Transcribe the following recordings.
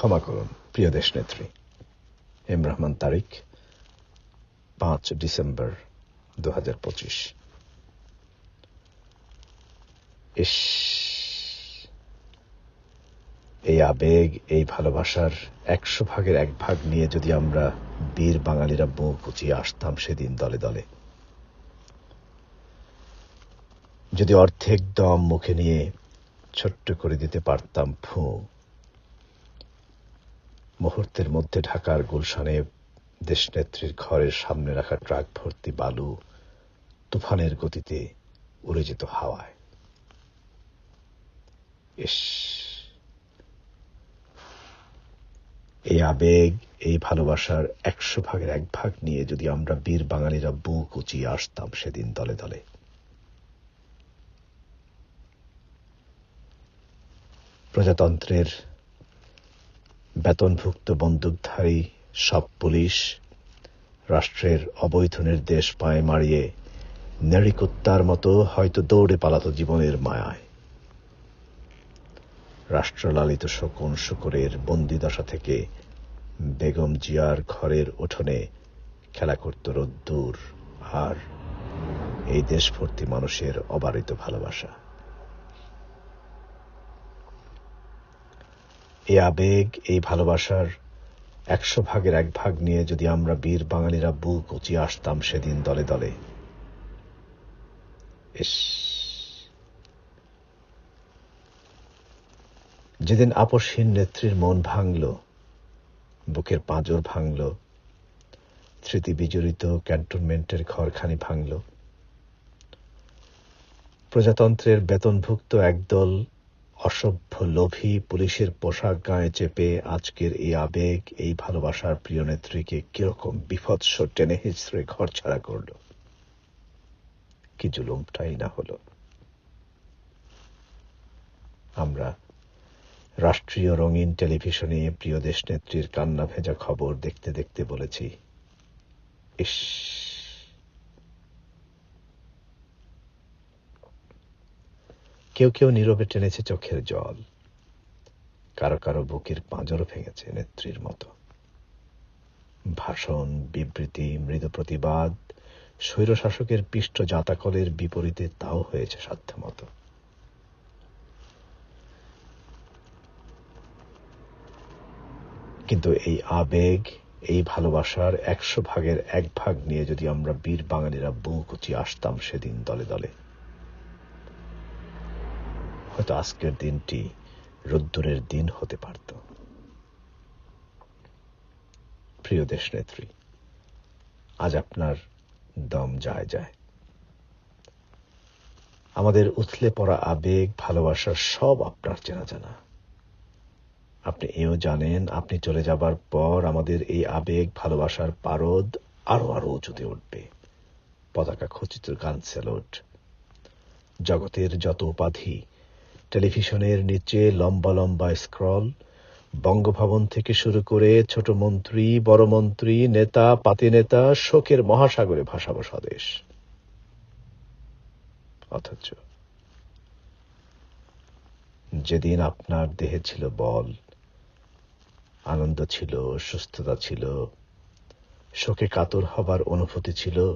ক্ষমা করুন, প্রিয় দেশনেত্রী। এম রহমান তারিক পাঁচ ডিসেম্বর দু হাজার পঁচিশ এই আবেগ, এই ভালোবাসার একশো ভাগের এক ভাগ নিয়ে যদি আমরা বীর বাঙালিরা বুক কুচিয়ে আসতাম সেদিন দলে দলে। যদি অর্ধেক দম মুখে নিয়ে ছোট্ট করে দিতে পারতাম ফু মুহূর্তের মধ্যে ঢাকার গুলশানে দেশনেত্রীর ঘরের সামনে রাখা ট্রাক ভর্তি বালু তুফানের গতিতে উড়ে যেত হাওয়ায়। এই আবেগ, এই ভালোবাসার একশো ভাগের এক ভাগ নিয়ে যদি আমরা বীর বাঙালিরা বুক উঁচিয়ে আসতাম সেদিন দলে দলে। প্রজাতন্ত্রের বেতনভুক্ত বন্দুকধারী সব পুলিশ রাষ্ট্রের অবৈধ নির্দেশ পায়ে মারিয়ে নেড়িকুত্তার মতো হয়তো দৌড়ে পালাত জীবনের মায়ায়। রাষ্ট্রলালিত শকুন শুকুরের বন্দিদশা থেকে বেগম জিয়ার ঘরের উঠোনে খেলা করত রোদ্দুর আর এই দেশভর্তি মানুষের অবারিত ভালোবাসা। এই আবেগ, এই ভালোবাসার একশো ভাগের এক ভাগ নিয়ে যদি আমরা বীর বাঙালিরা বুক উঁচিয়ে আসতাম সেদিন দলে দলে। যেদিন আপসহীন নেত্রীর মন ভাঙল, বুকের পাঁজর ভাঙল, স্মৃতি বিজড়িত ক্যান্টনমেন্টের ঘরখানি ভাঙল, প্রজাতন্ত্রের বেতনভুক্ত একদল অসভ্য লোভী পুলিশের পোশাক গায়ে চেপে আজকের এই আবেগ, এই ভালোবাসার প্রিয় নেত্রীকে কীরকম বিভৎস টেনে হিচড়ে ঘর ছাড়া করল। কি জুলুমটাই না হলো। আমরা রাষ্ট্রীয় রঙিন টেলিভিশনে প্রিয় দেশ নেত্রীর কান্না ভেজা খবর দেখতে দেখতে বলেছি, ইস কেউ কেউ নীরবে টেনেছে চোখের জল। কারও কারও বুকের পাঁজরও ভেঙেছে নেত্রীর মতো। ভাষণ, বিবৃতি, মৃদু প্রতিবাদ, স্বৈরশাসকের পিষ্ট জাতাকলের বিপরীতে তাও হয়েছে সাধ্যমতো। কিন্তু এই আবেগ, এই ভালোবাসার একশো ভাগের এক ভাগ নিয়ে যদি আমরা বীর বাঙালিরা বুক উঁচিয়ে আসতাম সেদিন দলে দলে হয়তো আজকের দিনটি রোদ্দুরের দিন হতে পারত। প্রিয় দেশ নেত্রী, আজ আপনার দম যায় যায়। আমাদের উথলে পড়া আবেগ, ভালোবাসার সব আপনার চেনা জানা আপনি এও জানেন, আপনি চলে যাবার পর আমাদের এই আবেগ, ভালোবাসার পারদ আরও আরও উঁচুতে উঠবে। পতাকা খচিত গান সেলোট জগতের যত উপাধি টেলিভিশনের নিচে লম্বা লম্বা স্ক্রল, বঙ্গভবন থেকে শুরু করে ছোট মন্ত্রী, বড় মন্ত্রী, নেতা, পাতি নেতা, শোকের মহাসাগরে ভাসাব স্বদেশ। অথচ যেদিন আপনার দেহে ছিল বল, আনন্দ ছিল, সুস্থতা ছিল, শোকে কাতর হবার অনুভূতি ছিল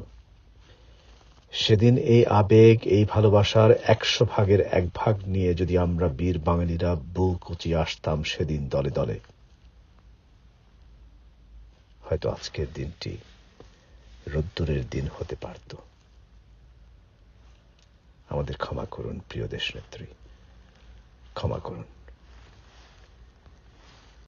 সেদিন এই আবেগ, এই ভালোবাসার একশো ভাগের এক ভাগ নিয়ে যদি আমরা বীর বাঙালিরা বুক উঁচিয়ে আসতাম সেদিন দলে দলে। হয়তো আজকের দিনটি রোদ্দুরের দিন হতে পারত। আমাদের ক্ষমা করুন, প্রিয় দেশনেত্রী। ক্ষমা করুন।